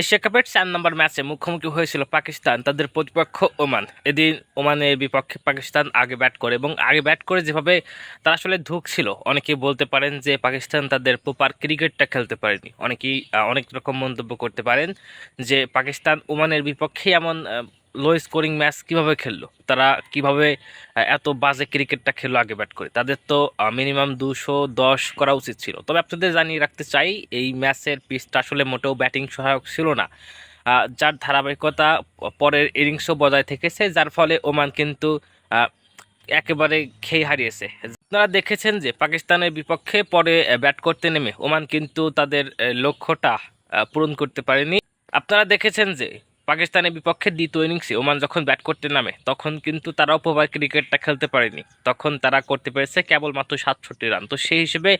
Asia কাপের চার নম্বর ম্যাচে মুখোমুখি হয়েছিল পাকিস্তান, তাদের প্রতিপক্ষ ওমান। এদিন ওমানের বিপক্ষে পাকিস্তান আগে ব্যাট করে এবং আগে ব্যাট করে যেভাবে তারা আসলে ধুকছিল অনেকেই বলতে পারেন যে পাকিস্তান তাদের প্রপার ক্রিকেটটা খেলতে পারেনি। অনেকেই অনেক রকম মন্তব্য করতে পারেন যে পাকিস্তান ওমানের বিপক্ষে এমন লো স্কোরিং ম্যাচ কীভাবে খেললো? তারা কীভাবে এত বাজে ক্রিকেটটা খেললো আগে ব্যাট করে? তাদের তো মিনিমাম দুশো দশ করা উচিত ছিল। তবে আপনাদের জানিয়ে রাখতে চাই, এই ম্যাচের পিচটা আসলে মোটেও ব্যাটিং সহায়ক ছিল না। যার ধারাবাহিকতা পরের ইনিংসও বজায় থেকেছে, যার ফলে ওমান কিন্তু একেবারে খেয়ে হারিয়েছে। আপনারা দেখেছেন যে পাকিস্তানের বিপক্ষে পরে ব্যাট করতে নেমে ওমান কিন্তু তাদের লক্ষ্যটা পূরণ করতে পারেনি। আপনারা দেখেছেন যে পাকিস্তানের বিপক্ষে দ্বিতীয় ইনিংসে ওমান যখন ব্যাট করতে নামে, তখন কিন্তু তারা প্রভার ক্রিকেটটা খেলতে পারেনি। তখন তারা করতে পেরেছে কেবলমাত্র সাতষট্টি রান। তো সেই হিসেবে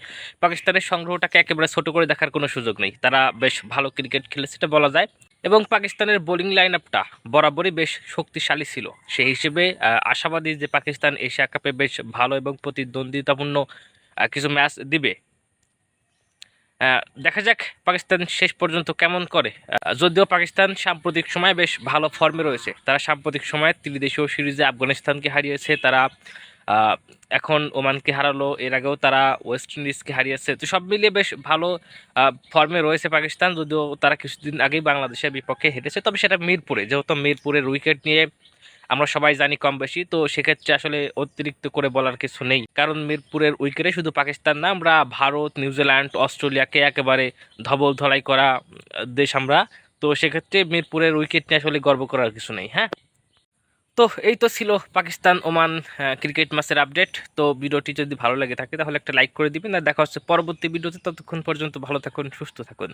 পাকিস্তানের সংগ্রহটাকে একেবারে ছোট করে দেখার কোনো সুযোগ নেই। তারা বেশ ভালো ক্রিকেট খেলেছে এটা বলা যায়। এবং পাকিস্তানের বোলিং লাইন আপটা বরাবরই বেশ শক্তিশালী ছিল। সেই হিসেবে আশাবাদী যে পাকিস্তান এশিয়া কাপে বেশ ভালো এবং প্রতিদ্বন্দ্বিতাপূর্ণ কিছু ম্যাচ দিবে দেখা যাক পাকিস্তান শেষ পর্যন্ত কেমন করে। যদিও পাকিস্তান সাম্প্রতিক সময়ে বেশ ভালো ফর্মে রয়েছে। তারা সাম্প্রতিক সময়ে ত্রিদেশীয় সিরিজে আফগানিস্তানকে হারিয়েছে, তারা এখন ওমানকে হারালো, এর আগেও তারা ওয়েস্ট ইন্ডিজকে হারিয়েছে। তো সব মিলিয়ে বেশ ভালো ফর্মে রয়েছে পাকিস্তান, যদিও তারা কিছুদিন আগেই বাংলাদেশের বিপক্ষে হেরেছে। তবে সেটা মিরপুরে, যেহেতু মিরপুরের উইকেট নিয়ে আমরা সবাই জানি কম বেশি তো সেক্ষেত্রে আসলে অতিরিক্ত করে বলার কিছু নেই। কারণ মিরপুরের উইকেটে শুধু পাকিস্তান না, আমরা ভারত, নিউজিল্যান্ড, অস্ট্রেলিয়াকে একেবারে ধবল ধলাই করা দেশ আমরা। তো সেক্ষেত্রে মিরপুরের উইকেট নিয়ে আসলে গর্ব করার কিছু নেই হ্যাঁ? তো এই তো ছিল পাকিস্তান ওমান ক্রিকেট ম্যাচের আপডেট। তো ভিডিওটি যদি ভালো লেগে থাকে তাহলে একটা লাইক করে দিবেন। আর দেখা হচ্ছে পরবর্তী ভিডিওতে। ততক্ষণ পর্যন্ত ভালো থাকুন, সুস্থ থাকুন।